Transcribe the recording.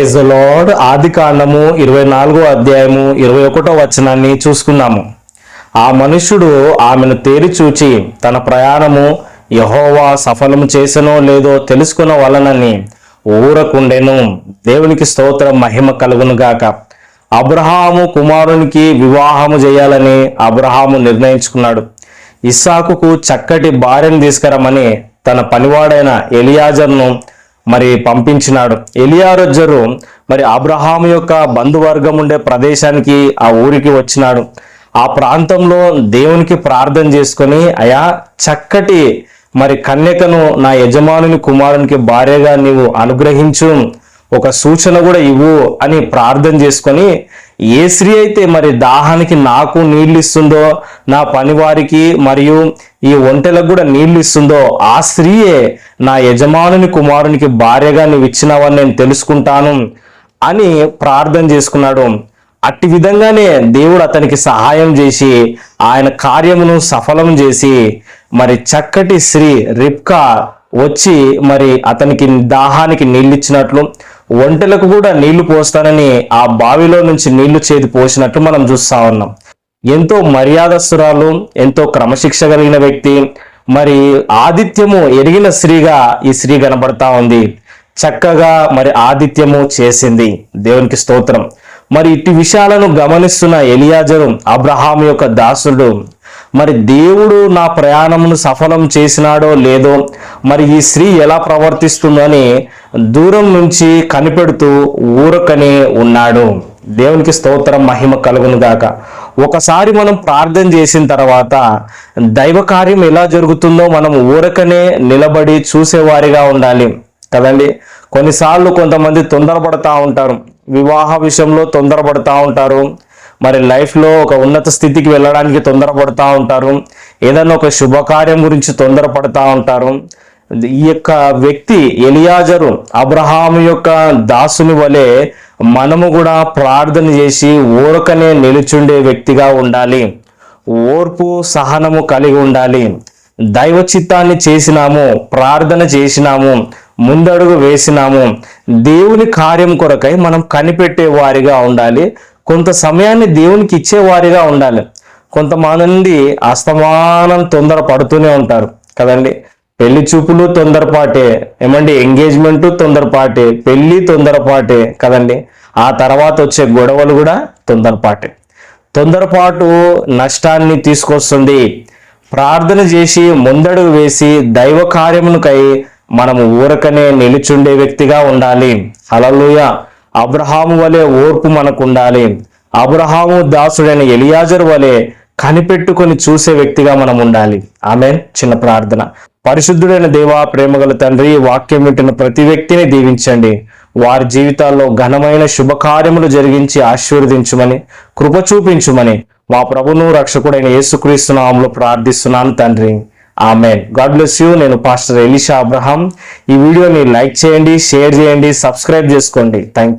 Praise lord ఆది కాండము ఇరవై నాలుగో అధ్యాయము ఇరవై ఒకటో వచనాన్ని చూసుకున్నాము. ఆ మనుష్యుడు ఆమెను తేరి చూచి తన ప్రయాణము యహోవా సఫలము చేసనో లేదో తెలుసుకున్న వలనని ఊరకుండెను. దేవునికి స్తోత్ర మహిమ కలుగును గాక. అబ్రహాము కుమారునికి వివాహము చేయాలని అబ్రహాము నిర్ణయించుకున్నాడు. ఇస్సాకుకు చక్కటి భార్యను తీసుకురమ్మని తన పనివాడైన ఎలియాజర్ను మరి పంపించినాడు. ఎలియారజరు మరి అబ్రహాం యొక్క బంధువర్గం ఉండే ప్రదేశానికి ఆ ఊరికి వచ్చినాడు. ఆ ప్రాంతంలో దేవునికి ప్రార్థన చేసుకొని అయా చక్కటి మరి కన్యకను నా యజమానుని కుమారునికి భార్యగా నీవు అనుగ్రహించు ఒక సూచన కూడా ఇవ్వు అని ప్రార్థన చేసుకొని ఏ స్త్రీ అయితే మరి దాహానికి నాకు నీళ్ళు ఇస్తుందో నా పనివారికి మరియు ఈ ఒంటెలకు కూడా నీళ్ళు ఇస్తుందో ఆ స్త్రీయే నా యజమానుని కుమారునికి భార్యగా నువ్వు ఇచ్చినావని నేను తెలుసుకుంటాను అని ప్రార్థన చేసుకున్నాడు. అట్టి విధంగానే దేవుడు అతనికి సహాయం చేసి ఆయన కార్యమును సఫలం చేసి మరి చక్కటి స్త్రీ రిప్కా వచ్చి మరి అతనికి దాహానికి నీళ్ళు ఇచ్చినట్లు ఒంటెలకు కూడా నీళ్ళు పోస్తానని ఆ బావిలో నుంచి నీళ్ళు చేతి పోసినట్లు మనం చూస్తా ఉన్నాం. ఎంతో మర్యాదస్తురాలు ఎంతో క్రమశిక్ష కలిగిన వ్యక్తి మరి ఆదిత్యము ఎరిగిన స్త్రీగా ఈ స్త్రీ కనబడతా ఉంది. చక్కగా మరి ఆదిత్యము చేసింది. దేవునికి స్తోత్రం. మరి ఇట్టి విషయాలను గమనిస్తున్న ఎలియాజరు అబ్రహాం యొక్క దాసుడు మరి దేవుడు నా ప్రయాణమును సఫలం చేసినాడో లేదో మరి ఈ స్త్రీ ఎలా ప్రవర్తిస్తుందో అని దూరం నుంచి కనిపెడుతూ ఊరకనే ఉన్నాడు. దేవునికి స్తోత్రం మహిమ కలుగును గాక. ఒకసారి మనం ప్రార్థన చేసిన తర్వాత దైవ కార్యం ఎలా జరుగుతుందో మనం ఊరకనే నిలబడి చూసేవారిగా ఉండాలి. కదండి? కొన్నిసార్లు కొంతమంది తొందరపడతా ఉంటారు. వివాహ విషయంలో తొందరపడతా ఉంటారు. మరి లైఫ్లో ఒక ఉన్నత స్థితికి వెళ్ళడానికి తొందరపడుతూ ఉంటారు. ఏదైనా ఒక శుభకార్యం గురించి తొందరపడుతూ ఉంటారు. ఈ యొక్క వ్యక్తి ఎలియాజరు అబ్రహాము యొక్క దాసుని వలె మనము కూడా ప్రార్థన చేసి ఊరకనే నిలుచుండే వ్యక్తిగా ఉండాలి. ఓర్పు సహనము కలిగి ఉండాలి. దైవ చిత్తాన్ని చేసినాము ప్రార్థన చేసినాము ముందడుగు వేసినాము. దేవుని కార్యం కొరకై మనం కనిపెట్టే వారిగా ఉండాలి. కొంత సమయాన్ని దేవునికి ఇచ్చే వారిగా ఉండాలి. కొంతమంది అస్తమానం తొందర పడుతూనే ఉంటారు. కదండి? పెళ్ళి చూపులు తొందరపాటే ఏమండి? ఎంగేజ్మెంట్ తొందరపాటే పెళ్ళి తొందరపాటే కదండి? ఆ తర్వాత వచ్చే గొడవలు కూడా తొందరపాటే. తొందరపాటు నష్టాన్ని తీసుకొస్తుంది. ప్రార్థన చేసి ముందడుగు వేసి దైవ కార్యమునకై మనము ఊరకనే నిలుచుండే వ్యక్తిగా ఉండాలి. హలలుయ అబ్రహాము వలె ఓర్పు మనకు ఉండాలి అబ్రహాము దాసుడైన ఎలియాజర్ వలె కనిపెట్టుకొని చూసే వ్యక్తిగా మనం ఉండాలి ఆమె చిన్న ప్రార్థన. పరిశుద్ధుడైన దేవా ప్రేమగల తండ్రి వాక్యం వింటున్న ప్రతి వ్యక్తిని దీవించండి. వారి జీవితాల్లో ఘనమైన శుభకార్యములు జరిగించి ఆశీర్వదించుమని కృప చూపించుమని మా ప్రభును రక్షకుడైన యేసుక్రీస్తు నామంలో ప్రార్థిస్తున్నాను తండ్రి. ఆమె గాడ్ బ్లెస్ యూ. నేను పాస్టర్ ఎలిషా అబ్రహాం. ఈ వీడియోని లైక్ చేయండి షేర్ చేయండి సబ్స్క్రైబ్ చేసుకోండి. థ్యాంక్